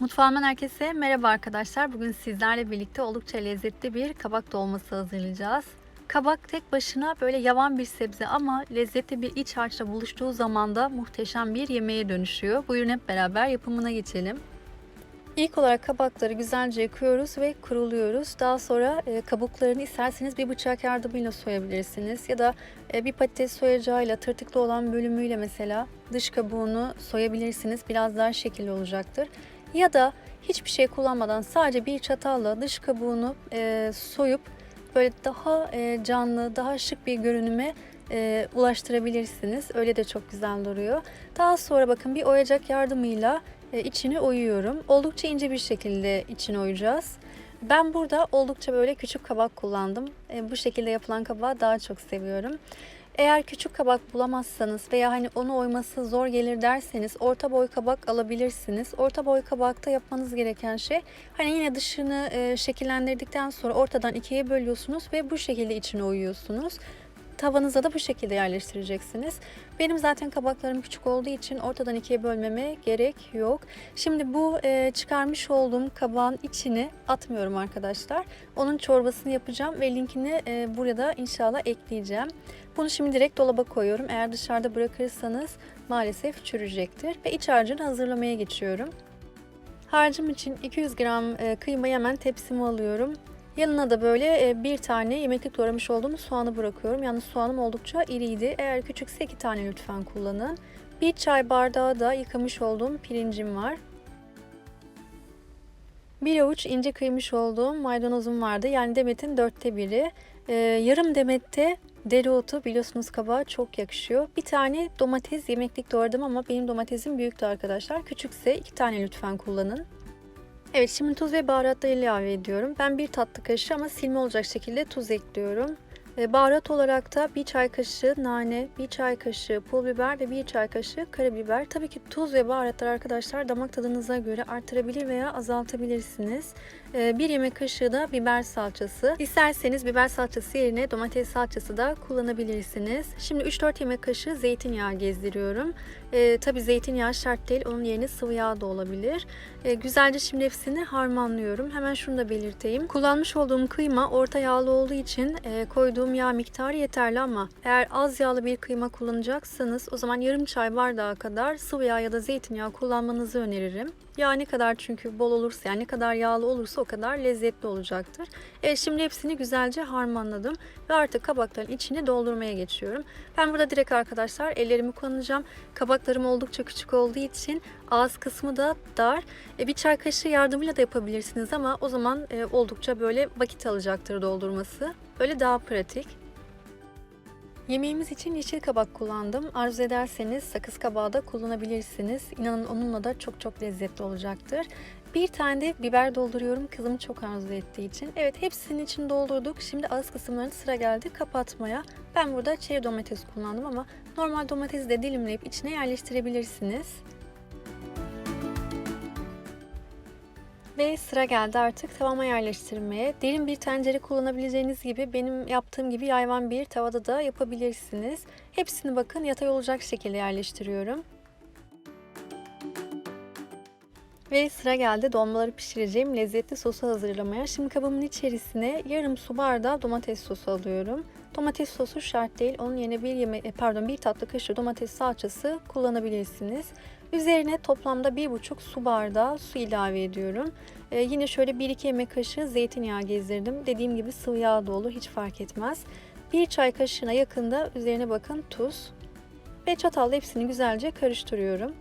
Mutfağımdan herkese merhaba arkadaşlar. Bugün sizlerle birlikte oldukça lezzetli bir kabak dolması hazırlayacağız. Kabak tek başına böyle yavan bir sebze ama lezzetli bir iç harçla buluştuğu zaman da muhteşem bir yemeğe dönüşüyor. Buyurun hep beraber yapımına geçelim. İlk olarak kabakları güzelce yıkıyoruz ve kuruluyoruz. Daha sonra e, kabuklarını isterseniz bir bıçak yardımıyla soyabilirsiniz. Ya da e, bir patates soyacağıyla tırtıklı olan bölümüyle mesela dış kabuğunu soyabilirsiniz. Biraz daha şekilli olacaktır. Ya da hiçbir şey kullanmadan sadece bir çatalla dış kabuğunu e, soyup böyle daha e, canlı, daha şık bir görünüme e, ulaştırabilirsiniz. Öyle de çok güzel duruyor. Daha sonra bakın bir oyacak yardımıyla e, içini oyuyorum. Oldukça ince bir şekilde içini oyacağız. Ben burada oldukça böyle küçük kabak kullandım. E, bu şekilde yapılan kabağı daha çok seviyorum. Eğer küçük kabak bulamazsanız veya hani onu oyması zor gelir derseniz orta boy kabak alabilirsiniz. Orta boy kabakta yapmanız gereken şey hani yine dışını e, şekillendirdikten sonra ortadan ikiye bölüyorsunuz ve bu şekilde içine oyuyorsunuz. Tavanıza da bu şekilde yerleştireceksiniz. Benim zaten kabaklarım küçük olduğu için ortadan ikiye bölmeme gerek yok. Şimdi bu e, çıkarmış olduğum kabağın içini atmıyorum arkadaşlar. Onun çorbasını yapacağım ve linkini e, burada inşallah ekleyeceğim. Bunu şimdi direkt dolaba koyuyorum. Eğer dışarıda bırakırsanız maalesef çürüyecektir. Ve iç harcını hazırlamaya geçiyorum. Harcım için 200 gram e, kıymayı hemen tepsime alıyorum. Yanına da böyle e, bir tane yemeklik doğramış olduğum soğanı bırakıyorum. Yalnız soğanım oldukça iriydi. Eğer küçükse iki tane lütfen kullanın. Bir çay bardağı da yıkamış olduğum pirincim var. Bir avuç ince kıymış olduğum maydanozum vardı. Yani demetin dörtte biri. Ee, yarım demette dereotu biliyorsunuz kabağa çok yakışıyor. Bir tane domates yemeklik doğradım ama benim domatesim büyüktü arkadaşlar. Küçükse iki tane lütfen kullanın. Evet şimdi tuz ve baharatları ilave ediyorum. Ben bir tatlı kaşığı ama silme olacak şekilde tuz ekliyorum. E, Baharat olarak da bir çay kaşığı nane, bir çay kaşığı pul biber ve bir çay kaşığı karabiber. Tabii ki tuz ve baharatlar arkadaşlar damak tadınıza göre artırabilir veya azaltabilirsiniz. E, Bir yemek kaşığı da biber salçası. İsterseniz biber salçası yerine domates salçası da kullanabilirsiniz. Şimdi 3-4 yemek kaşığı zeytinyağı gezdiriyorum. E, tabii zeytinyağı şart değil, onun yerine sıvı yağ da olabilir. E, güzelce şimdi hepsini harmanlıyorum. Hemen şunu da belirteyim. Kullanmış olduğum kıyma orta yağlı olduğu için e, koyduğum yağ miktarı yeterli ama eğer az yağlı bir kıyma kullanacaksanız o zaman yarım çay bardağı kadar sıvı yağ ya da zeytinyağı kullanmanızı öneririm. Yağ ne kadar çünkü bol olursa yani ne kadar yağlı olursa o kadar lezzetli olacaktır. Evet şimdi hepsini güzelce harmanladım ve artık kabakların içini doldurmaya geçiyorum. Ben burada direkt arkadaşlar ellerimi kullanacağım. Kabaklarım oldukça küçük olduğu için ağız kısmı da dar. E, bir çay kaşığı yardımıyla da yapabilirsiniz ama o zaman e, oldukça böyle vakit alacaktır doldurması. Böyle daha pratik. Yemeğimiz için yeşil kabak kullandım. Arzu ederseniz sakız kabağı da kullanabilirsiniz. İnanın onunla da çok çok lezzetli olacaktır. Bir tane de biber dolduruyorum kızım çok arzu ettiği için. Evet hepsinin için doldurduk. Şimdi ağız kısımlarını sıra geldi kapatmaya. Ben burada çeri domates kullandım ama normal domatesi de dilimleyip içine yerleştirebilirsiniz. Ve sıra geldi artık tavama yerleştirmeye. Derin bir tencere kullanabileceğiniz gibi benim yaptığım gibi yayvan bir tavada da yapabilirsiniz. Hepsini bakın yatay olacak şekilde yerleştiriyorum. Ve sıra geldi dolmaları pişireceğim lezzetli sosu hazırlamaya. Şimdi kabımın içerisine yarım su bardağı domates sosu alıyorum. Domates sosu şart değil. Onun yerine bir yeme e, pardon bir tatlı kaşığı domates salçası kullanabilirsiniz. Üzerine toplamda 1,5 su bardağı su ilave ediyorum. Ee, yine şöyle 1-2 yemek kaşığı zeytinyağı gezdirdim. Dediğim gibi sıvı yağ da olur hiç fark etmez. Bir çay kaşığına yakında üzerine bakın tuz. Ve çatalla hepsini güzelce karıştırıyorum.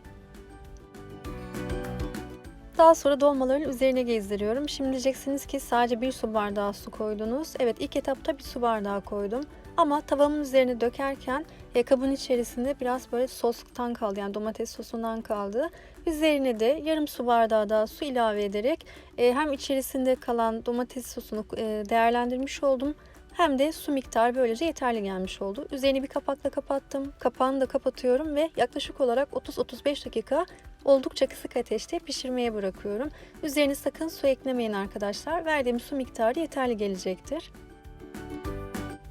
Daha sonra dolmaların üzerine gezdiriyorum. Şimdi diyeceksiniz ki sadece bir su bardağı su koydunuz. Evet ilk etapta bir su bardağı koydum. Ama tavamın üzerine dökerken kabın içerisinde biraz böyle sostan kaldı yani domates sosundan kaldı. Üzerine de yarım su bardağı daha su ilave ederek e, hem içerisinde kalan domates sosunu e, değerlendirmiş oldum. Hem de su miktarı böylece yeterli gelmiş oldu. Üzerini bir kapakla kapattım. Kapağını da kapatıyorum ve yaklaşık olarak 30-35 dakika oldukça kısık ateşte pişirmeye bırakıyorum. Üzerine sakın su eklemeyin arkadaşlar. Verdiğim su miktarı yeterli gelecektir.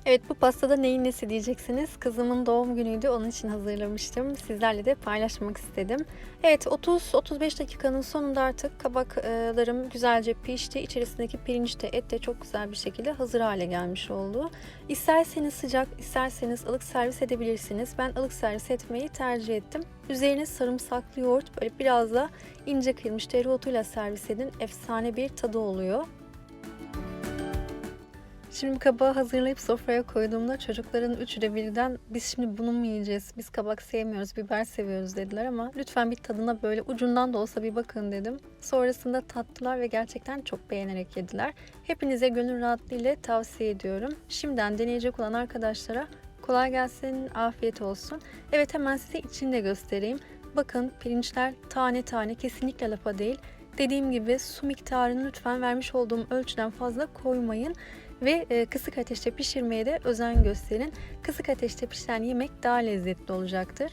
Evet bu pastada neyin nesi diyeceksiniz. Kızımın doğum günüydü onun için hazırlamıştım. Sizlerle de paylaşmak istedim. Evet 30-35 dakikanın sonunda artık kabaklarım güzelce pişti. İçerisindeki pirinç de et de çok güzel bir şekilde hazır hale gelmiş oldu. İsterseniz sıcak, isterseniz ılık servis edebilirsiniz. Ben ılık servis etmeyi tercih ettim. Üzerine sarımsaklı yoğurt böyle biraz da ince kıyılmış dereotuyla servis edin. Efsane bir tadı oluyor. Şimdi kabağı hazırlayıp sofraya koyduğumda çocukların üçü de birden biz şimdi bunu mu yiyeceğiz? Biz kabak sevmiyoruz, biber seviyoruz dediler ama lütfen bir tadına böyle ucundan da olsa bir bakın dedim. Sonrasında tattılar ve gerçekten çok beğenerek yediler. Hepinize gönül rahatlığıyla tavsiye ediyorum. Şimdiden deneyecek olan arkadaşlara kolay gelsin, afiyet olsun. Evet hemen size içini de göstereyim. Bakın pirinçler tane tane kesinlikle lapa değil. Dediğim gibi su miktarını lütfen vermiş olduğum ölçüden fazla koymayın ve e, kısık ateşte pişirmeye de özen gösterin. Kısık ateşte pişen yemek daha lezzetli olacaktır.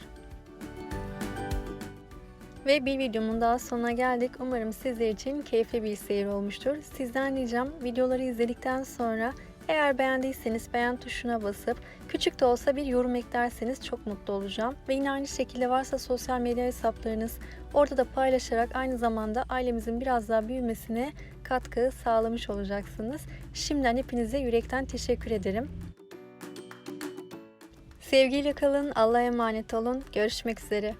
Ve bir videomun daha sonuna geldik. Umarım sizler için keyifli bir seyir olmuştur. Sizden ricam videoları izledikten sonra eğer beğendiyseniz beğen tuşuna basıp küçük de olsa bir yorum eklerseniz çok mutlu olacağım. Ve yine aynı şekilde varsa sosyal medya hesaplarınız orada da paylaşarak aynı zamanda ailemizin biraz daha büyümesine katkı sağlamış olacaksınız. Şimdiden hepinize yürekten teşekkür ederim. Sevgiyle kalın, Allah'a emanet olun. Görüşmek üzere.